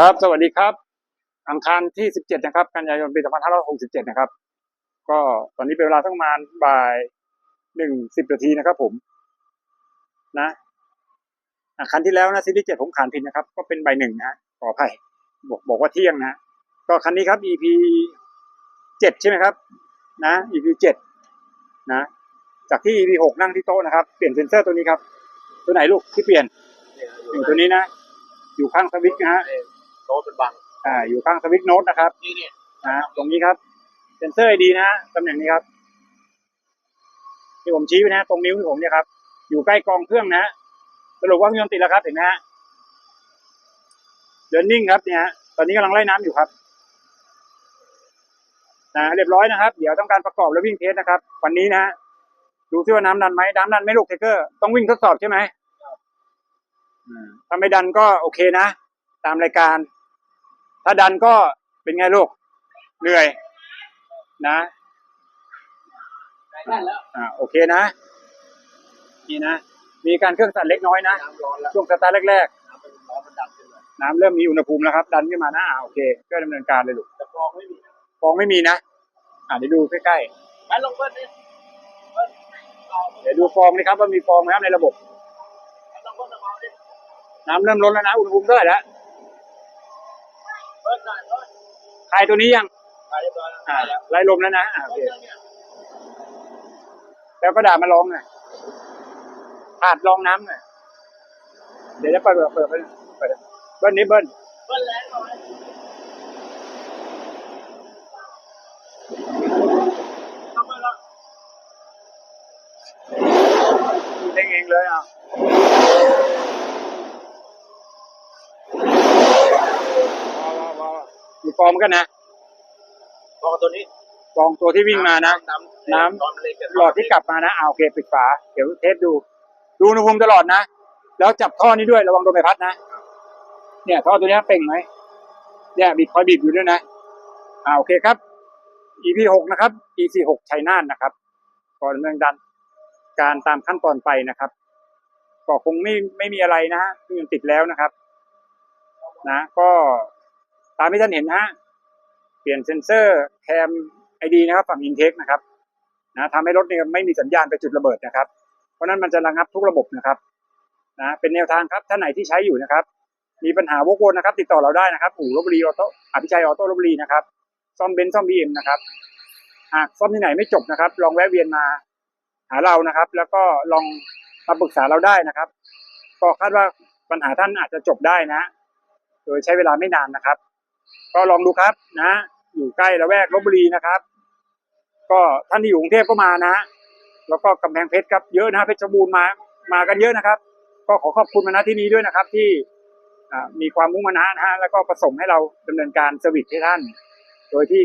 ครับ สวัสดีครับ อังคารที่ 17 นะครับ กันยายน ปี 2567 นะครับ ก็ตอนนี้เป็นเวลาทั้งมาณบ่ายหนึ่งสิบนาทีนะครับ ผม นะอะคันที่แล้วนะซีรีส์เจ็ดผมขานผิดนะครับ ก็เป็นใบหนึ่งนะขออภัยบอกบอกว่าเที่ยงนะ ก็คันนี้ครับ EP เจ็ดใช่ไหมครับ นะ EP เจ็ดนะ จากที่ EP หกนั่งที่โต๊ะนะครับ เปลี่ยนเซนเซอร์ตัวนี้ครับ ตัวไหนลูกที่เปลี่ยนอยู่ตัวนี้นะ อยู่ข้างสวิตช์นะฮะ โน้ตเป็นบังอ่าอยู่ข้างสวิตช์โน้ตนะครับนี่นี่นะตรงนี้ครับเซนเซอร์ดีนะฮะตำแหน่งนี้ครับ ที่ผมชี้ไว้นะ ตรงนิ้วที่ผมเนี่ยครับ อยู่ใกล้กองเครื่องนะฮะสรุปว่าเครื่องติดแล้วครับเห็นไหมฮะเดินนิ่งครับเนี่ยฮะตอนนี้กำลังไล่น้ำอยู่ครับนะเรียบร้อยนะครับ เดี๋ยวต้องการประกอบและวิ่งเทสนะครับ วันนี้นะฮะดูซิว่าน้ำดันไหมน้ำดันไหม่ลูกเทคเกอร์ต้องวิ่งทดสอบใช่ไหมอืมถ้าไม่ดันก็โอเคนะ ตามรายการ ถ้าดันก็เป็นไงลูก เหนื่อย นะได้แล้วอ่าโอเคนะ นี่นะ มีการเครื่องสั่นเล็กน้อยนะน้ำร้อนแล้วช่วงสตาร์ทแรกน้ำเป็นร้อนมันดับขึ้นเลยๆน้ำเริ่มมีอุณหภูมิแล้วครับ ดันขึ้นมานะอ่าโอเคก็ดำเนินการเลยลูกแต่ฟองไม่มีฟองไม่มีนะ อ่าเดี๋ยวดูใกล้ไปลงเบิ้ลดิเบิ้ลเอาๆเดี๋ยวดูฟองนะครับว่ามีฟองไหมครับในระบบไปลงเบิ้ลเอาดิน้ำเริ่มลดแล้วนะ อุณหภูมิเท่าไหร่แล้ว คลายตัวนี้ยังไปเรียบร้อยแล้วอ่าไปแล้วไล่ลมแล้วนะอ่าโอเบิ้เคลเนี่ยแล้วก็ด่ามาลองหน่อยขาดลองน้ำหน่อยเดี๋ยวจะเปิดเปิดเปิดเปิดเบิ้ลนี้เบิ้ลเบิ้ลแรงหน่อยทำไมล่ะเองเองเลยอะว้าวว้าวว้าวมี ฟองกันนะฟองตัวนี้ฟองตัวที่วิ่งมานะ น้ำน้ำตอนมันเล็กอะหลอดที่กลับมานะอ่าโอเคปิดฝาเดี๋ยวเทสดู ดูอุณหภูมิตลอดนะ แล้วจับท่อนี้ด้วยระวังโดนใบพัดนะ เนี่ยท่อตัวเนี้ยเป่งไหมเนี่ยบีบคอยบีบอยู่ด้วยนะอ่าโอเคครับ EP หกนะครับ EP หกชัยนาทนะครับ ก่อนดำเมืองดัน การตามขั้นตอนไปนะครับก็คงไม่ไม่มีอะไรนะฮะที่มันติดแล้วนะครับ นะ ก็ ตามที่ท่านเห็นนะฮะเปลี่ยนเซนเซอร์แคมไอดีนะครับฝั่งอินเทคนะครับนะทำให้รถเนี่ยไม่มีสัญญาณไปจุดระเบิดนะครับ เพราะฉะนั้นมันจะระงับทุกระบบนะครับนะเป็นแนวทางครับท่านไหนที่ใช้อยู่นะครับ มีปัญหาวกวนนะครับ ติดต่อเราได้นะครับอู่ลบบุรีออโต้อภิชัยออโต้ลบบุรีนะครับซ่อมเบนซ์ซ่อมบีเอ็มนะครับหากซ่อมที่ไหนไม่จบนะครับ ลองแวะเวียนมาหาเรานะครับ แล้วก็ลองมาปรึกษาเราได้นะครับก็คาดว่าปัญหาท่านอาจจะจบได้นะ โดยใช้เวลาไม่นานนะครับ ก็ลองดูครับนะ อยู่ใกล้ละแวกลบบุรีนะครับ ก็ท่านที่อยู่กรุงเทพก็มานะ แล้วก็กำแพงเพชรครับเยอะนะเพชรบูรณ์มามากันเยอะนะครับ ก็ขอขอบคุณมาณที่นี้ด้วยนะครับ ที่มีความมุ่งมั่นนะฮะแล้วก็ประสงค์ให้เราดำเนินการเซอร์วิสให้ท่าน โดยที่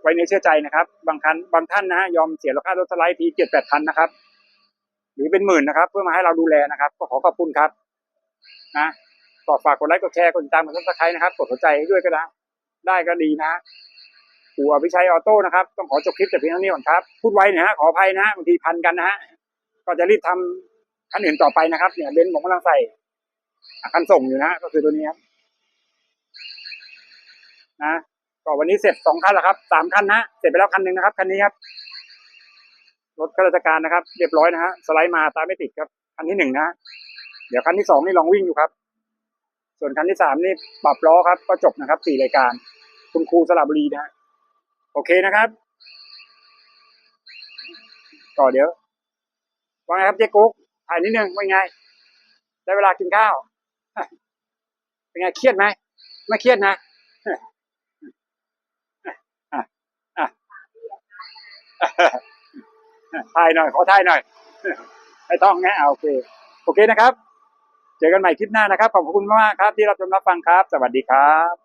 ไว้เนื้อเชื่อใจนะครับ บางคันบางท่านนะฮะยอมเสียราคารถสไลด์ทีเจ็ดแปดพันนะครับ หรือเป็นหมื่นนะครับ เพื่อมาให้เราดูแลนะครับ ก็ขอขอบคุณครับนะก็ฝากกดไลค์กดแชร์กดติดตามกดซับสไครต์นะครับ กดหัวใจให้ด้วยก็ได้ ได้ก็ดีนะปู่อภิชัยออโต้นะครับ ต้องขอจบคลิปแต่เพียงเท่านี้ก่อนครับ พูดไว้นะฮะขออภัยนะบางทีพันกันนะฮะก็จะรีบทำคันอื่นต่อไปนะครับ เนี่ยเบนซ์ผมกำลังใส่คันส่งอยู่นะฮะก็คือตัวนี้ครับนะก็วันนี้เสร็จสองคันแล้วครับสามคันนะเสร็จไปแล้วคันหนึ่งนะครับคันนี้ครับรถข้าราชการนะครับ เรียบร้อยนะฮะสไลด์มาตามไม่ติดครับ คันที่หนึ่งนะเดี๋ยวคันที่สองนี่ลองวิ่งอยู่ครับ ส่วนคันที่สามนี่ปรับล้อครับ ก็จบนะครับสี่รายการ คุณครูสระบุรีนะฮะโอเคนะครับ ต่อเดี๋ยวว่าไงครับเจ๊กุ๊กถ่ายนิดนึงว่าไง ได้เวลากินข้าว เป็นไงเครียดไหมไม่เครียดนะถ่ายหน่อย ขอถ่ายหน่อยไม่ต้องแงเอาโอเค โอเคนะครับ เจอกันใหม่คลิปหน้านะครับ ขอบคุณมากครับ ที่รับชมรับฟังครับ สวัสดีครับ